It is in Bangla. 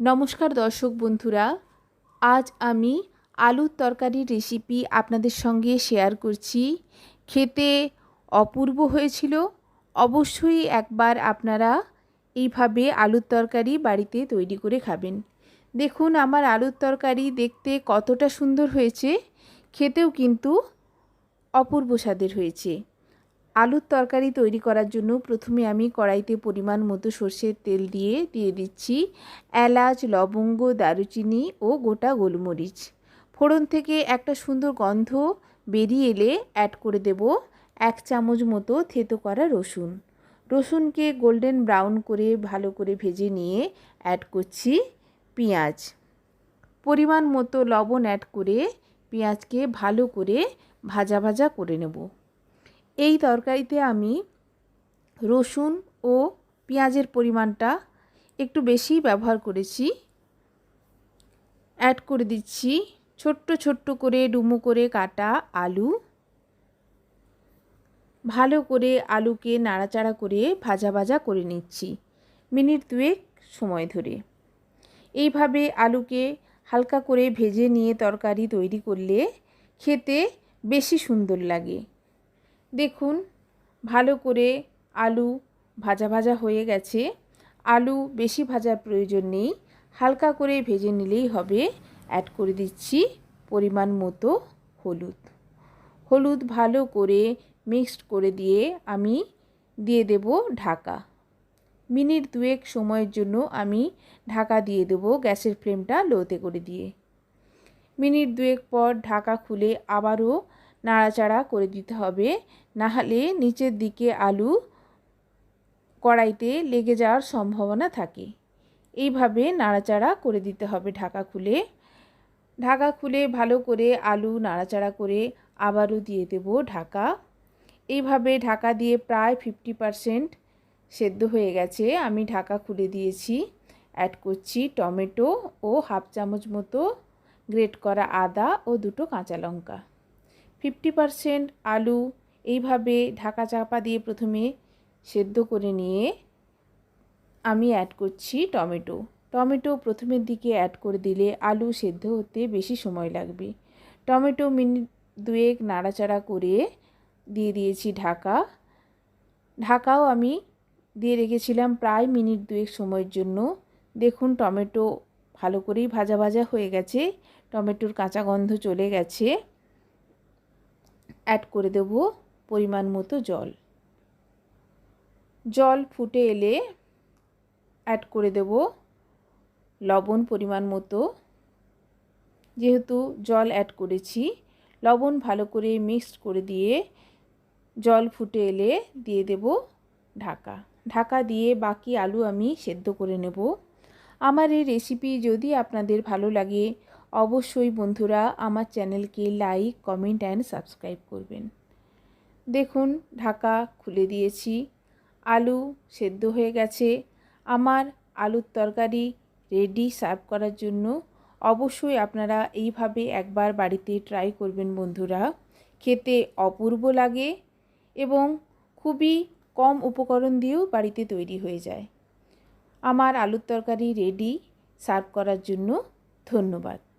নমস্কার দর্শক বন্ধুরা, আজ আমি আলুর তরকারির রেসিপি আপনাদের সঙ্গে শেয়ার করছি। খেতে অপূর্ব হয়েছিল, অবশ্যই একবার আপনারা এইভাবে আলুর তরকারি বাড়িতে তৈরি করে খাবেন। দেখুন, আমার আলুর তরকারি দেখতে কতটা সুন্দর হয়েছে, খেতেও কিন্তু অপূর্ব স্বাদের হয়েছে। আলুর তরকারি তৈরি করার জন্য প্রথমে আমি কড়াইতে পরিমাণ মতো সর্ষের তেল দিয়ে দিয়ে দিচ্ছি এলাচ, লবঙ্গ, দারুচিনি ও গোটা গোলমরিচ। ফোড়ন থেকে একটা সুন্দর গন্ধ বেরিয়ে এলে অ্যাড করে দেব এক চামচ মতো থেতো করা রসুন। রসুনকে গোল্ডেন ব্রাউন করে ভালো করে ভেজে নিয়ে অ্যাড করছি পেঁয়াজ। পরিমাণ মতো লবণ অ্যাড করে পেঁয়াজকে ভালো করে ভাজা ভাজা করে নেব। এই তরকারিতে আমি রসুন ও পেঁয়াজের পরিমাণটা একটু বেশি ব্যবহার করেছি। অ্যাড করে দিচ্ছি ছোট্ট ছোট্ট করে ডুমো করে কাটা আলু। ভালো করে আলুকে নাড়াচাড়া করে ভাজা ভাজা করে নিচ্ছি মিনিট দুয়েক সময় ধরে। এইভাবে আলুকে হালকা করে ভেজে নিয়ে তরকারি তৈরি করলে খেতে বেশি সুন্দর লাগে। দেখুন, ভালো করে আলু ভাজা ভাজা হয়ে গেছে। আলু বেশি ভাজার প্রয়োজন নেই, হালকা করে ভেজে নিলেই হবে। অ্যাড করে দিচ্ছি পরিমাণ মতো হলুদ। হলুদ ভালো করে মিক্সড করে দিয়ে আমি দিয়ে দেব ঢাকা। মিনিট দুয়েক সময়ের জন্য আমি ঢাকা দিয়ে দেব গ্যাসের ফ্লেমটা লোতে করে দিয়ে। মিনিট দুয়েক পর ঢাকা খুলে আবারও নাড়াচাড়া করে দিতে হবে। নাহলে নিচের দিকে আলু কড়াইতে লেগে যাওয়ার সম্ভাবনা থাকে। এইভাবে নাড়াচাড়া করে দিতে হবে ঢাকা খুলে। ঢাকা খুলে ভালো করে আলু নাড়াচাড়া করে আবারও দিয়ে দেব ঢাকা। এইভাবে ঢাকা দিয়ে প্রায় ফিফটি পারসেন্ট সেদ্ধ হয়ে গেছে। আমি ঢাকা খুলে দিয়েছি। অ্যাড করছি টমেটো ও হাফ চামচ মতো গ্রেট করা আদা ও দুটো কাঁচা লঙ্কা। ফিফটি পারসেন্ট আলু এইভাবে ঢাকা চাপা দিয়ে প্রথমে সেদ্ধ করে নিয়ে আমি অ্যাড করছি টমেটো। টমেটো প্রথমের দিকে অ্যাড করে দিলে আলু সেদ্ধ হতে বেশি সময় লাগবে। টমেটো মিনিট দুয়েক নাড়াচাড়া করে দিয়ে দিয়েছি ঢাকা। ঢাকাও আমি দিয়ে রেখেছিলাম প্রায় মিনিট দুয়েক সময়ের জন্য। দেখুন টমেটো ভালো করেই ভাজা ভাজা হয়ে গেছে। টমেটোর কাঁচা গন্ধ চলে গেছে। অ্যাড করে দেব পরিমাণ মতো জল। জল ফুটে এলে অ্যাড করে দেব লবণ পরিমাণ মতো। যেহেতু জল অ্যাড করেছি, লবণ ভালো করে মিক্সড করে দিয়ে জল ফুটে এলে দিয়ে দেব ঢাকা। ঢাকা দিয়ে বাকি আলু আমি সেদ্ধ করে নেব। আমার এই রেসিপি যদি আপনাদের ভালো লাগে অবশ্যই বন্ধুরা আমার চ্যানেলকে লাইক, কমেন্ট অ্যান্ড সাবস্ক্রাইব করবেন। দেখুন, ঢাকা খুলে দিয়েছি। আলু সেদ্ধ হয়ে গেছে। আমার আলুর তরকারি রেডি সার্ভ করার জন্য অবশ্যই আপনারা এইভাবে একবার বাড়িতে ট্রাই করবেন বন্ধুরা। খেতে অপূর্ব লাগে এবং খুবই কম উপকরণ দিয়েও বাড়িতে তৈরি হয়ে যায়। আমার আলুর তরকারি রেডি সার্ভ করার জন্য ধন্যবাদ।